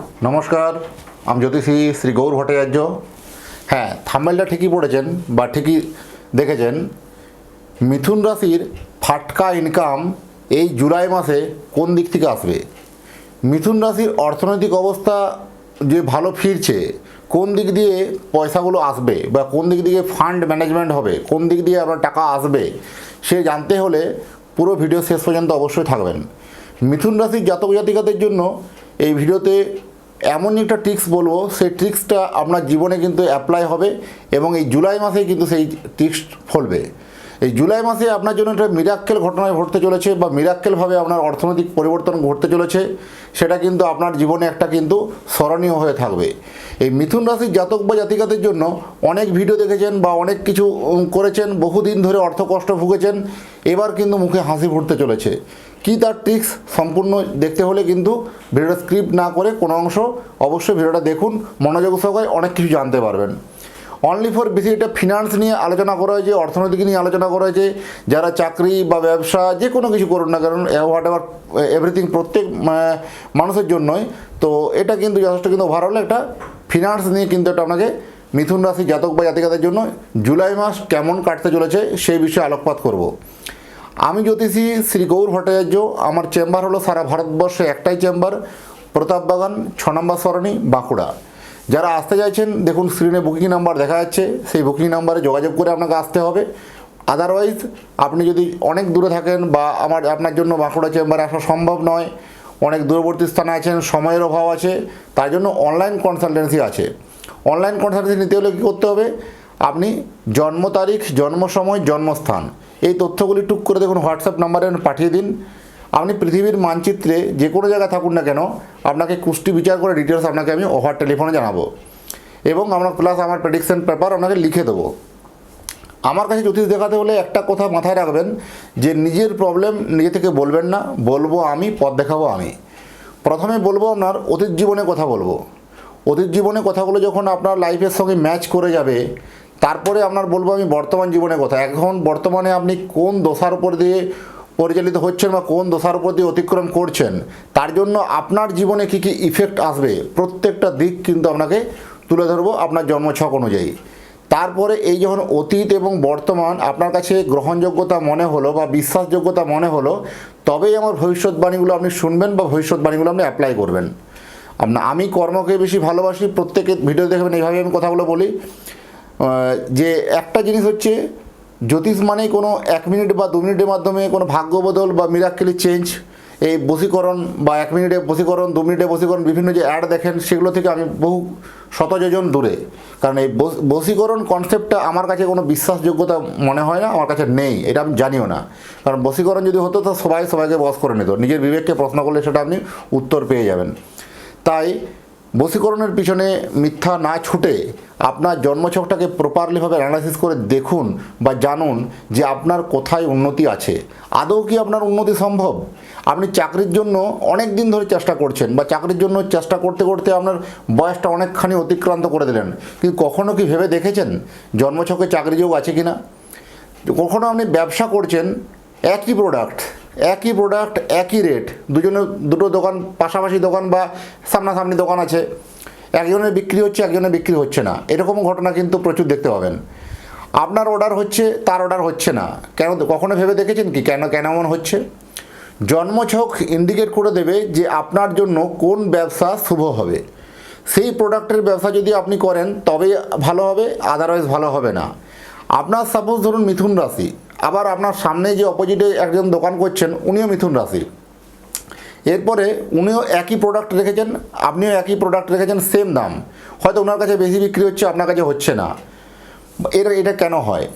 নমস্কার, আমি জ্যোতিষী শ্রী গৌর ভট্টাচার্য। হ্যাঁ থাম্বেলটা ঠিকই পড়েছেন, বা ঠিকই দেখেছেন। মিথুন রাশির ফাটকা ইনকাম এই জুলাই মাসে কোন দিক থেকে আসবে? মিথুন রাশির অর্থনৈতিক অবস্থা যে ভালো ফিরছে, কোন দিক দিয়ে পয়সাগুলো আসবে, বা কোন দিক দিয়ে ফান্ড ম্যানেজমেন্ট হবে, কোন দিক দিয়ে আপনার টাকা আসবে, সে জানতে হলে পুরো ভিডিও শেষ পর্যন্ত অবশ্যই থাকবেন। মিথুন রাশির জাতক জাতিকাদের জন্য এই ভিডিওতে এমন একটা ট্রিক্স বলব, সেই ট্রিক্সটা আপনার জীবনে কিন্তু অ্যাপ্লাই হবে এবং এই জুলাই মাসে কিন্তু সেই ট্রিক্স ফলবে। এই জুলাই মাসে আপনার জন্য একটা মিরাক্কেল ঘটনায় ঘটতে চলেছে বা মিরাক্কেলভাবে আপনার অর্থনৈতিক পরিবর্তন ঘটতে চলেছে, সেটা কিন্তু আপনার জীবনে একটা কিন্তু স্মরণীয় হয়ে থাকবে। এই মিথুন রাশির জাতক বা জাতিকাদের জন্য অনেক ভিডিও দেখেছেন বা অনেক কিছু করেছেন, বহুদিন ধরে অর্থ কষ্ট ভুগেছেন, এবার কিন্তু মুখে হাসি ফুটতে চলেছে। কি তার ট্রিক্স সম্পূর্ণ দেখতে হলে কিন্তু ভিডিওটা স্ক্রিপ্ট না করে কোনো অংশ অবশ্যই ভিডিওটা দেখুন, মনোযোগ সহকারে অনেক কিছু জানতে পারবেন। অনলি ফর বেশি এটা ফিনান্স নিয়ে আলোচনা করা হয়েছে, অর্থনৈতিক নিয়ে আলোচনা করা হয়েছে, যারা চাকরি বা ব্যবসা যে কোনো কিছু করুন না কারণ হোয়াট এভার এভরিথিং প্রত্যেক মানুষের জন্যই। তো এটা কিন্তু যথেষ্ট কিন্তু ওভারঅল একটা ফিনান্স নিয়ে কিন্তু এটা আপনাকে মিথুন রাশি জাতক বা জাতিকাদের জন্য জুলাই মাস কেমন কাটতে চলেছে সেই বিষয়ে আলোকপাত করব। আমি জ্যোতিষী শ্রী গৌর ভট্টাচার্য, আমার চেম্বার হলো সারা ভারতবর্ষে একটাই চেম্বার প্রতাপবাগান ছ নম্বর সরণি, বাঁকুড়া। যারা আসতে চাইছেন, দেখুন স্ক্রিনে বুকিং নাম্বার দেখা যাচ্ছে, সেই বুকিং নাম্বারে যোগাযোগ করে আপনাকে আসতে হবে। আদারওয়াইজ আপনি যদি অনেক দূরে থাকেন বা আমার, আপনার জন্য বাঁকুড়া চেম্বারে আসা সম্ভব নয়, অনেক দূরবর্তী স্থানে আছেন, সময়ের অভাব আছে, তার জন্য অনলাইন কনসালটেন্সি আছে। অনলাইন কনসালটেন্সি নিতে হলে কী করতে হবে? আপনি জন্ম তারিখ, জন্ম সময়, জন্মস্থান, এই তথ্যগুলি টুক করে দেখুন, হোয়াটসঅ্যাপ নাম্বারে পাঠিয়ে দিন। আপনি পৃথিবীর মানচিত্রে যে কোনো জায়গায় থাকুন না কেন, আপনাকে কুষ্টি বিচার করে ডিটেলস আপনাকে আমি ওভার টেলিফোনে জানাব। এবং আমরা প্লাস আমার প্রেডিকশন পেপার আপনাকে লিখে দেবো। আমার কাছে জ্যোতিষ দেখাতে হলে একটা কথা মাথায় রাখবেন, যে নিজের প্রবলেম নিজে থেকে বলবেন না, বলব আমি, পথ দেখাবো আমি। প্রথমে বলব আপনার অতীত জীবনে কথা বলব। অতীত জীবনে কথাগুলো যখন আপনার লাইফের সঙ্গে ম্যাচ করে যাবে তারপরে আপনার বলব আমি বর্তমান জীবনে কথা। এখন বর্তমানে আপনি কোন দশার উপর দিয়ে পরিচালিত হচ্ছেন বা কোন দশার উপর দিয়ে অতিক্রম করছেন, তার জন্য আপনার জীবনে কী কী ইফেক্ট আসবে, প্রত্যেকটা দিক কিন্তু আপনাকে তুলে ধরবো আপনার জন্মছক অনুযায়ী। তারপরে এই যখন অতীত এবং বর্তমান আপনার কাছে গ্রহণযোগ্যতা মনে হলো বা বিশ্বাসযোগ্যতা মনে হলো, তবেই আমার ভবিষ্যৎবাণীগুলো আপনি শুনবেন বা ভবিষ্যৎবাণীগুলো আপনি অ্যাপ্লাই করবেন। আপনার আমি কর্মকে বেশি ভালোবাসি প্রত্যেকে ভিডিও দেখবেন এইভাবে আমি কথাগুলো বলি। যে একটা জিনিস হচ্ছে, জ্যোতিষ মানেই কোনো এক মিনিট বা দু মিনিটের মাধ্যমে কোনো ভাগ্য বদল বা মিরাক্কেলি চেঞ্জ এই বশীকরণ বা এক মিনিটে বশীকরণ, দু মিনিটে বশীকরণ, বিভিন্ন যে অ্যাড দেখেন, সেগুলো থেকে আমি বহু শতযোজন দূরে। কারণ এই বশীকরণ কনসেপ্টটা আমার কাছে কোনো বিশ্বাসযোগ্যতা মনে হয় না, আমার কাছে নেই, এটা আমি জানিও না। কারণ বশীকরণ যদি হতো, তো সবাই সবাইকে বশ করে নিত। নিজের বিবেককে প্রশ্ন করলে সেটা আপনি উত্তর পেয়ে যাবেন। তাই বশীকরণের পিছনে মিথ্যা না ছুটে আপনার জন্মছকটাকে প্রপারলিভাবে অ্যানালাইসিস করে দেখুন বা জানুন যে আপনার কোথায় উন্নতি আছে। আদৌ কি আপনার উন্নতি সম্ভব? আপনি চাকরির জন্য অনেক দিন ধরে চেষ্টা করছেন বা চাকরির জন্য চেষ্টা করতে করতে আপনার বয়সটা অনেকখানি অতিক্রান্ত করে দিলেন। কিন্তু কখনো কি ভেবে দেখেছেন জন্মছকে চাকরি যোগ আছে কি না কখনও আপনি ব্যবসা করছেন একই প্রোডাক্ট একই প্রোডাক্ট একই রেট দুজনের, দুটো দোকান, পাশাপাশি দোকান বা সামনাসামনি দোকান আছে। একজনের বিক্রি হচ্ছে, একজনের বিক্রি হচ্ছে না। এরকম ঘটনা কিন্তু প্রচুর দেখতে পাবেন। আপনার অর্ডার হচ্ছে, তার অর্ডার হচ্ছে না। কেন, কখনো ভেবে দেখেছেন কি? কেন কেন এমন হচ্ছে? জন্মছক ইন্ডিকেট করে দেবে যে আপনার জন্য কোন ব্যবসা শুভ হবে। সেই প্রোডাক্টের ব্যবসা যদি আপনি করেন, তবে ভালো হবে আদারওয়াইজ ভালো হবে না। আপনার সাপোজ ধরুন মিথুন রাশি। আবার আপনার সামনে যে অপোজিটে একজন দোকান করছেন, উনিও মিথুন রাশি। এরপরে উনিও একই প্রোডাক্ট রেখেছেন, আপনিও একই প্রোডাক্ট রেখেছেন সেম দাম। হয়তো ওনার কাছে বেশি বিক্রি হচ্ছে, আপনার কাছে হচ্ছে না। এর, এটা কেন হয়?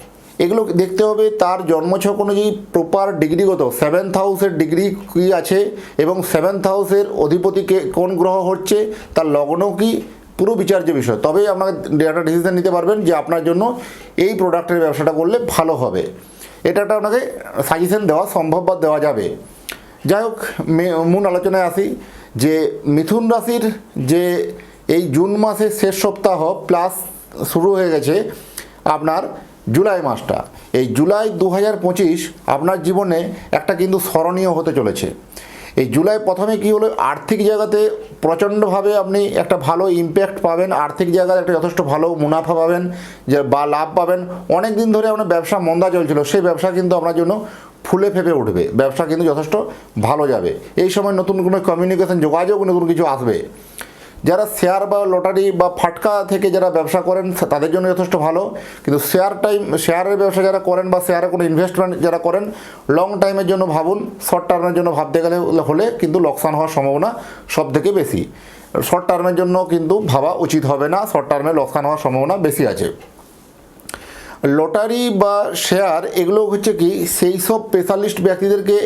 এগুলো দেখতে হবে, তার জন্মছক অনুযায়ী প্রপার ডিগ্রিগত সেভেন্থ হাউসের ডিগ্রি কী আছে? এবং সেভেন্থ হাউসের অধিপতিকে কোন গ্রহ হচ্ছে? তার লগ্ন কি? পুরো বিচার্য বিষয়। তবেই আপনাকে একটা ডিসিশন নিতে পারবেন যে আপনার জন্য এই প্রোডাক্টের ব্যবসাটা করলে ভালো হবে। এটা একটা আপনাকে সাজেশন দেওয়া সম্ভব বা দেওয়া যাবে। যাই হোক মূল আলোচনায় আসি যে মিথুন রাশির যে এই জুন মাসের শেষ সপ্তাহ প্লাস শুরু হয়ে গেছে আপনার জুলাই মাসটা। এই জুলাই দু হাজার পঁচিশ আপনার জীবনে একটা কিন্তু স্মরণীয় হতে চলেছে। এই জুলাই প্রথমে কি হলো? আর্থিক জায়গাতে প্রচণ্ডভাবে আপনি একটা ভালো ইম্প্যাক্ট পাবেন। আর্থিক জায়গায় একটা যথেষ্ট ভালো মুনাফা পাবেন, যে বা লাভ পাবেন। অনেক দিন ধরে আপনার ব্যবসা মন্দা চলছিল, সেই ব্যবসা কিন্তু আপনার জন্য ফুলে ফেপে উঠবে। ব্যবসা কিন্তু যথেষ্ট ভালো যাবে। এই সময় নতুন কোনো কমিউনিকেশান যোগাযোগ, নতুন কিছু আসবে। যারা শেয়ার বা লটারি বা ফাটকা থেকে যারা ব্যবসা করেন, তাদের জন্য যথেষ্ট ভালো। কিন্তু শেয়ার টাইম, শেয়ারের ব্যবসা যারা করেন বা শেয়ারে কোনো ইনভেস্টমেন্ট যারা করেন লং টাইমের জন্য ভাবুন শর্ট টার্মের জন্য ভাবতে গেলে হলে কিন্তু লোকসান হওয়ার সম্ভাবনা সব থেকে বেশি শর্ট টার্মের জন্য কিন্তু ভাবা উচিত হবে না শর্ট টার্মে লোকসান হওয়ার সম্ভাবনা বেশি আছে। লটারি বা শেয়ার এগুলো হচ্ছে কি, সেই সব স্পেশালিস্ট ব্যক্তিদেরকে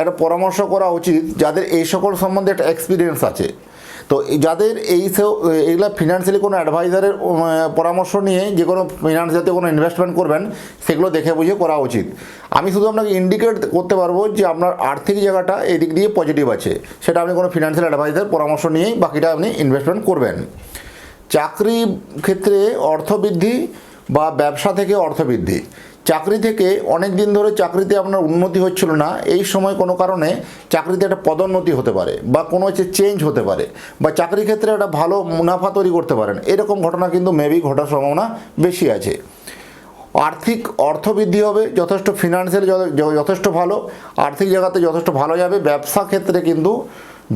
একটা পরামর্শ করা উচিত, যাদের এই সকল সম্বন্ধে একটা এক্সপিরিয়েন্স আছে। তো যাদের এই এইগুলা ফিনান্সিয়ালি কোনো অ্যাডভাইজারের পরামর্শ নিয়ে যে কোনো ফিনান্স জাতীয় কোনো ইনভেস্টমেন্ট করবেন, সেগুলো দেখে বুঝে করা উচিত। আমি শুধু আপনাকে ইন্ডিকেট করতে পারব যে আপনার আর্থিক জায়গাটা এদিক দিয়ে পজিটিভ আছে। সেটা আপনি কোনো ফিনান্সিয়াল অ্যাডভাইজার পরামর্শ নিয়েই বাকিটা আপনি ইনভেস্টমেন্ট করবেন। চাকরি ক্ষেত্রে অর্থবৃদ্ধি বা ব্যবসা থেকে অর্থবৃদ্ধি। চাকরি থেকে অনেক দিন ধরে চাকরিতে আপনার উন্নতি হচ্ছিল না, এই সময় কোনো কারণে চাকরিতে একটা পদোন্নতি হতে পারে বা কোনো হচ্ছে চেঞ্জ হতে পারে বা চাকরি ক্ষেত্রে একটা ভালো মুনাফা তৈরি করতে পারেন, এরকম ঘটনা কিন্তু মেবি ঘটার সম্ভাবনা বেশি আছে। আর্থিক অর্থ বৃদ্ধি হবে, যথেষ্ট ফিনান্সিয়াল যথেষ্ট ভালো, আর্থিক জায়গাতে যথেষ্ট ভালো যাবে, ব্যবসা ক্ষেত্রে কিন্তু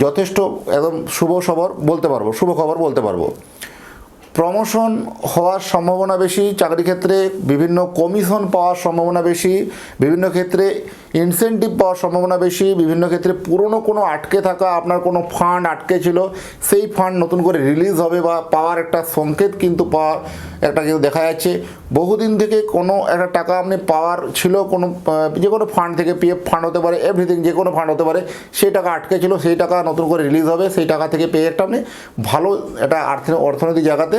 যথেষ্ট একদম শুভ খবর বলতে পারব, শুভ খবর বলতে পারব। প্রমোশন হওয়ার সম্ভাবনা বেশি চাকরি ক্ষেত্রে বিভিন্ন কমিশন পাওয়ার সম্ভাবনা বেশি বিভিন্ন ক্ষেত্রে ইনসেন্টিভ পাওয়ার সম্ভাবনা বেশি, বিভিন্ন ক্ষেত্রে পুরনো কোনো আটকে থাকা আপনার কোনো ফান্ড আটকে ছিল, সেই ফান্ড নতুন করে রিলিজ হবে বা পাওয়ার একটা সংকেত কিন্তু পাওয়ার, একটা কিন্তু দেখা যাচ্ছে। বহুদিন থেকে কোনো একটা টাকা আপনি পাওয়ার ছিল, কোনো যে কোনো ফান্ড থেকে, পিএফ ফান্ড হতে পারে, এভরিথিং যে কোনো ফান্ড হতে পারে, সেই টাকা আটকে ছিল, সেই টাকা নতুন করে রিলিজ হবে, সেই টাকা থেকে পেয়ে একটা আপনি ভালো একটা অর্থনৈতিক জায়গাতে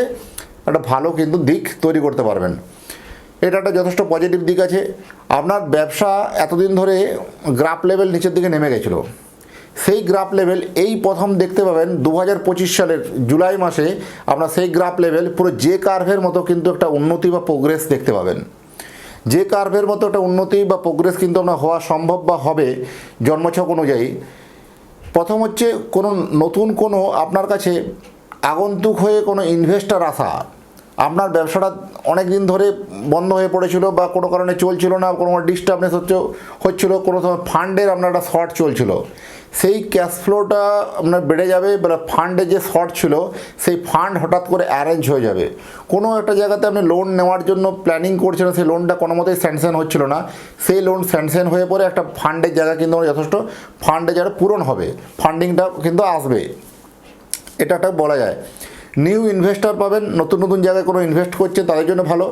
একটা ভালো কিন্তু দিক তৈরি করতে পারবেন। এটা একটা যথেষ্ট পজিটিভ দিক আছে। আপনার ব্যবসা এতদিন ধরে গ্রাফ লেভেল নিচের দিকে নেমে গেছিল। সেই গ্রাফ লেভেল এই প্রথম দেখতে পাবেন দু হাজার পঁচিশ সালের জুলাই মাসে আপনার সেই গ্রাফ লেভেল পুরো যে কার্ভের মতো কিন্তু একটা উন্নতি বা প্রোগ্রেস দেখতে পাবেন। যে কার্ভের মতো একটা উন্নতি বা প্রোগ্রেস কিন্তু আপনার হওয়া সম্ভব বা হবে জন্মছক অনুযায়ী। প্রথম হচ্ছে কোনো নতুন কোনো আপনার কাছে আগন্তুক হয়ে কোনো ইনভেস্টার আসা। আপনার ব্যবসাটা অনেক দিন ধরে বন্ধ হয়ে পড়েছিল বা কোনো কারণে চলছিল না, কোনো ডিস্টার্বনেস হচ্ছে, হচ্ছিল, কোনো সময় ফান্ডের আপনার একটা শর্ট চলছিল। সেই ক্যাশ ফ্লোটা আপনার বেড়ে যাবে বা ফান্ডে যে শর্ট ছিল, সেই ফান্ড হঠাৎ করে অ্যারেঞ্জ হয়ে যাবে। কোনো একটা জায়গাতে আপনি লোন নেওয়ার জন্য প্ল্যানিং করছিলেন সেই লোনটা কোনো মতেই স্যাংশন হচ্ছিল না। সেই লোন স্যাংশন হয়ে পরে একটা ফান্ডের জায়গা কিন্তু যথেষ্ট, ফান্ডে যারা পূরণ হবে ফান্ডিংটা কিন্তু আসবে। এটা একটা বলা যায়। নিউ ইনভেস্টর পাবেন, নতুন নতুন জায়গায় কোনো ইনভেস্ট করছে, তাদের জন্য ভালো।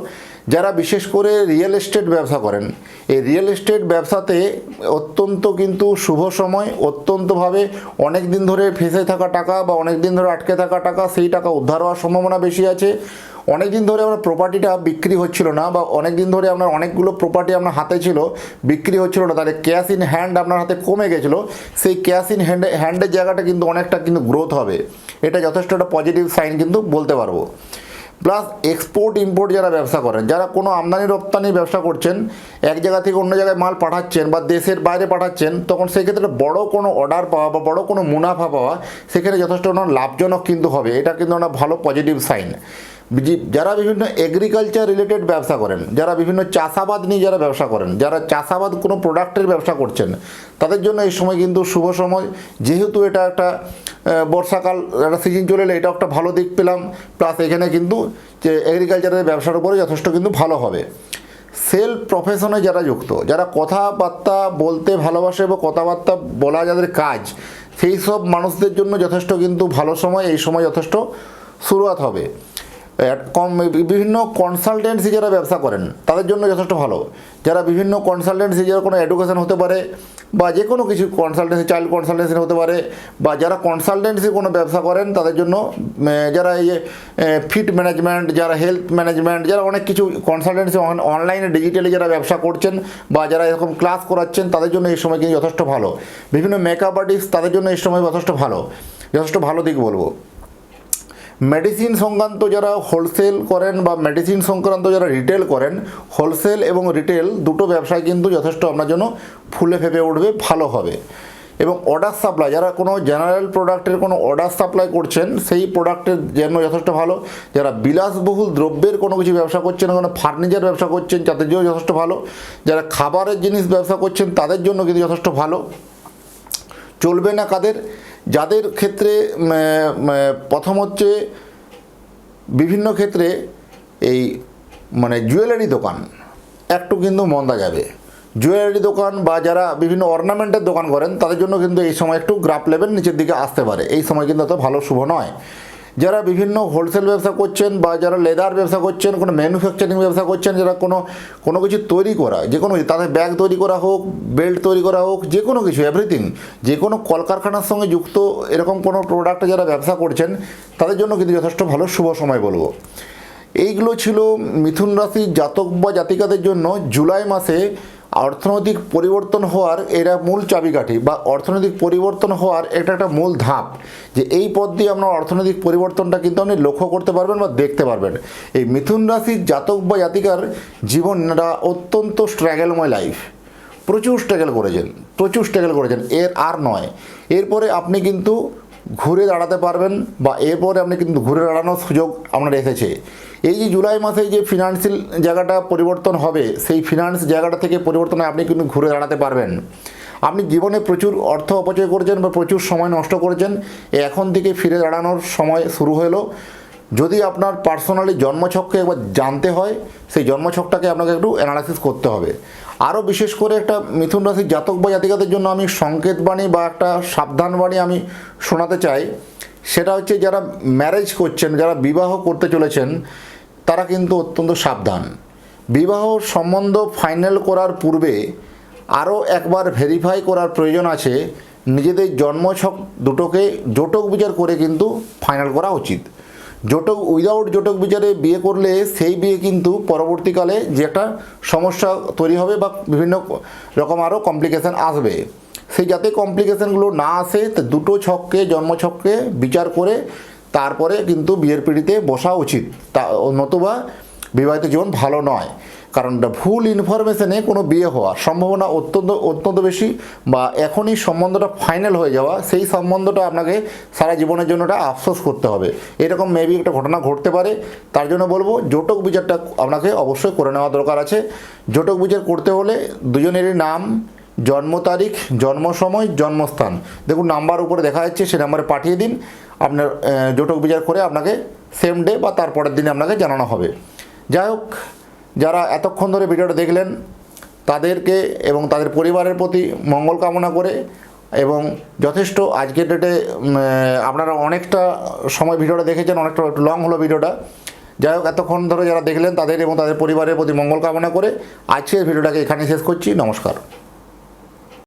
যারা বিশেষ করে রিয়েল এস্টেট ব্যবসা করেন, এই রিয়েল এস্টেট ব্যবসাতে অত্যন্ত কিন্তু শুভ সময়, অত্যন্তভাবে অনেক দিন ধরে ফেসে থাকা টাকা বা অনেক দিন ধরে আটকে থাকা টাকা, সেই টাকা উদ্ধার হওয়ার সম্ভাবনা বেশি আছে। অনেক দিন ধরে আপনার প্রপার্টিটা বিক্রি হচ্ছিল না বা অনেক দিন ধরে আপনার অনেকগুলো প্রপার্টি আপনার হাতে ছিল, বিক্রি হচ্ছিল না। তাহলে ক্যাশ ইন হ্যান্ড আপনার হাতে কমে গেছিল, সেই ক্যাশ ইন হ্যান্ডে হ্যান্ডের জায়গাটা কিন্তু অনেকটা কিন্তু গ্রোথ হবে। এটা যথেষ্ট একটা পজিটিভ সাইন কিন্তু বলতে পারব। প্লাস এক্সপোর্ট ইম্পোর্ট যারা ব্যবসা করেন, যারা কোনো আমদানি, রপ্তানি ব্যবসা করছেন, এক জায়গা থেকে অন্য জায়গায় মাল পাঠাচ্ছেন বা দেশের বাইরে পাঠাচ্ছেন, তখন সেক্ষেত্রে বড় কোনো অর্ডার পাওয়া বা বড় কোনো মুনাফা পাওয়া, সেখানে যথেষ্ট লাভজনক কিন্তু হবে। এটা কিন্তু একটা ভালো পজিটিভ সাইন যারা বিভিন্ন এগ্রিকালচার রিলেটেড ব্যবসা করেন, যারা বিভিন্ন চাষাবাদ নিয়ে যারা ব্যবসা করেন, যারা চাষাবাদ কোনো প্রোডাক্টের ব্যবসা করছেন, তাদের জন্য এই সময় কিন্তু শুভ সময়। যেহেতু এটা একটা বর্ষাকাল, একটা সিজন চলে এলে এটা একটা ভালো দিক পেলাম। প্লাস এখানে কিন্তু যে এগ্রিকালচারের ব্যবসার উপরে যথেষ্ট কিন্তু ভালো হবে। সেল প্রফেশনে যারা যুক্ত, যারা কথাবার্তা বলতে ভালোবাসে বা কথাবার্তা বলা যাদের কাজ, সেই সব মানুষদের জন্য যথেষ্ট কিন্তু ভালো সময়, এই সময় যথেষ্ট শুরুয়াত হবে। বিভিন্ন কনসালটেন্সি যারা ব্যবসা করেন, তাদের জন্য যথেষ্ট ভালো। যারা বিভিন্ন কনসালটেন্সি যারা কোনো এডুকেশন হতে পারে, বা যে কোনো কিছু কনসালটেন্সি চাইল্ড কনসালটেন্সি হতে পারে, বা যারা কনসালটেন্সি কোনো ব্যবসা করেন, তাদের জন্য যারা এই ফিট ম্যানেজমেন্ট যারা হেলথ ম্যানেজমেন্ট যারা অনেক কিছু কনসালটেন্সি অনলাইনে ডিজিটালি যারা ব্যবসা করছেন, বা যারা এরকম ক্লাস করাচ্ছেন, তাদের জন্য এই সময় কিন্তু যথেষ্ট ভালো। বিভিন্ন মেকআপ আর্টিস্ট তাদের জন্য এই সময় যথেষ্ট ভালো। যথেষ্ট ভালো দিক বলব। মেডিসিন সংক্রান্ত যারা হোলসেল করেন বা মেডিসিন সংক্রান্ত যারা রিটেল করেন, হোলসেল এবং রিটেল দুটো ব্যবসায় কিন্তু যথেষ্ট আপনার জন্য ফুলে ফেপে উঠবে, ভালো হবে। এবং অর্ডার সাপ্লাই যারা কোনো জেনারেল প্রোডাক্টের কোনো অর্ডার সাপ্লাই করছেন, সেই প্রোডাক্টের জন্য যথেষ্ট ভালো। যারা বিলাসবহুল দ্রব্যের কোনো কিছু ব্যবসা করছেন, কোনো ফার্নিচার ব্যবসা করছেন, তাদের জন্য যথেষ্ট ভালো। যারা খাবারের জিনিস ব্যবসা করছেন, তাদের জন্য কিন্তু যথেষ্ট ভালো। চলবে না কাদের? যাদের ক্ষেত্রে প্রথম হচ্ছে বিভিন্ন ক্ষেত্রে এই মানে জুয়েলারি দোকান, একটু কিন্তু মন্দা যাবে। জুয়েলারি দোকান বা যারা বিভিন্ন অর্নামেন্টের দোকান করেন, তাদের জন্য কিন্তু এই সময় একটু গ্রাফ লেভেল নিচের দিকে আসতে পারে। এই সময় কিন্তু অত ভালো শুভ নয়। যারা বিভিন্ন হোলসেল ব্যবসা করছেন বা যারা লেদার ব্যবসা করছেন, কোনো ম্যানুফ্যাকচারিং ব্যবসা করছেন, যারা কোনো কোনো কিছু তৈরি করা, যে কোনো, তাদের ব্যাগ তৈরি করা হোক বেল্ট তৈরি করা হোক, যে কোনো কিছু এভরিথিং যে কোনো কলকারখানার সঙ্গে যুক্ত এরকম কোনো প্রোডাক্ট যারা ব্যবসা করছেন, তাদের জন্য কিন্তু যথেষ্ট ভালো শুভ সময় বলব। এইগুলো ছিল মিথুন রাশির জাতক বা জাতিকাদের জন্য জুলাই মাসে অর্থনৈতিক পরিবর্তন হওয়ার এরা মূল চাবিকাঠি বা অর্থনৈতিক পরিবর্তন হওয়ার এটা একটা মূল ধাপ যে এই পথ দিয়ে আপনার অর্থনৈতিক পরিবর্তনটা কিন্তু আপনি লক্ষ্য করতে পারবেন বা দেখতে পারবেন। এই মিথুন রাশির জাতক বা জাতিকার জীবনটা অত্যন্ত স্ট্রাগলময় লাইফ প্রচুর স্ট্রাগল করেছেন, প্রচুর স্ট্রাগল করেছেন, এর আর নয়। এরপরে আপনি কিন্তু ঘুরে দাঁড়াতে পারবেন বা এরপরে আপনি কিন্তু ঘুরে দাঁড়ানোর সুযোগ আপনার এসেছে। এই যে জুলাই মাসে যে ফিনান্সিয়াল জায়গাটা পরিবর্তন হবে, সেই ফিনান্স জায়গাটা থেকে পরিবর্তনে আপনি কিন্তু ঘুরে দাঁড়াতে পারবেন। আপনি জীবনে প্রচুর অর্থ অপচয় করেছেন বা প্রচুর সময় নষ্ট করেছেন। এখন থেকে ফিরে দাঁড়ানোর সময় শুরু হলো। যদি আপনার পার্সোনালি জন্মছককে একবার জানতে হয়, সেই জন্মছকটাকে আপনাকে একটু অ্যানালাইসিস করতে হবে। আরও বিশেষ করে একটা মিথুন রাশির জাতক বা জাতিকাদের জন্য আমি সংকেত বাণী বা একটা সাবধান বাণী আমি শোনাতে চাই। সেটা হচ্ছে যারা ম্যারেজ করছেন, যারা বিবাহ করতে চলেছেন, তারা কিন্তু অত্যন্ত সাবধান। বিবাহ সম্বন্ধ ফাইনাল করার পূর্বে আরও একবার ভেরিফাই করার প্রয়োজন আছে। নিজেদের জন্মছক দুটোকে জোটক বিচার করে কিন্তু ফাইনাল করা উচিত। জোটক উইদাউট জোটক বিচারে বিয়ে করলে সেই বিয়ে কিন্তু পরবর্তীকালে যে একটা সমস্যা তৈরি হবে বা বিভিন্ন রকম আরও কমপ্লিকেশান আসবে। সেই যাতে কমপ্লিকেশানগুলো না আসে দুটো ছককে জন্মছককে বিচার করে তারপরে কিন্তু বিয়ের পিঁড়িতে বসা উচিত। তা নতুবা বিবাহিত জীবন ভালো নয়। কারণ এটা ভুল ইনফরমেশনে কোনো বিয়ে হওয়ার সম্ভাবনা অত্যন্ত অত্যন্ত বেশি বা এখনই সম্বন্ধটা ফাইনাল হয়ে যাওয়া, সেই সম্বন্ধটা আপনাকে সারা জীবনের জন্য ওটা আফসোস করতে হবে। এরকম মেবি একটা ঘটনা ঘটতে পারে, তার জন্য বলব জোটক বিচারটা আপনাকে অবশ্যই করে নেওয়া দরকার আছে। জোটক বিচার করতে হলে দুজনেরই নাম, জন্ম তারিখ, জন্ম সময়, জন্মস্থান। দেখুন নাম্বার উপরে দেখা যাচ্ছে, সে নাম্বারে পাঠিয়ে দিন। আপনার জোটক বিচার করে আপনাকে সেম ডে বা তারপরের দিনে আপনাকে জানানো হবে। যাই হোক যারা এতক্ষণ ধরে ভিডিওটা দেখলেন, তাদেরকে এবং তাদের পরিবারের প্রতি মঙ্গল কামনা করে এবং যথেষ্ট আজকের ডেটে আপনারা অনেকটা সময় ভিডিওটা দেখেছেন, অনেকটা একটু লং হলো ভিডিওটা। যাই হোক, এতক্ষণ ধরে যারা দেখলেন, তাদের এবং তাদের পরিবারের প্রতি মঙ্গল কামনা করে আজকের ভিডিওটাকে এখানে শেষ করছি। নমস্কার।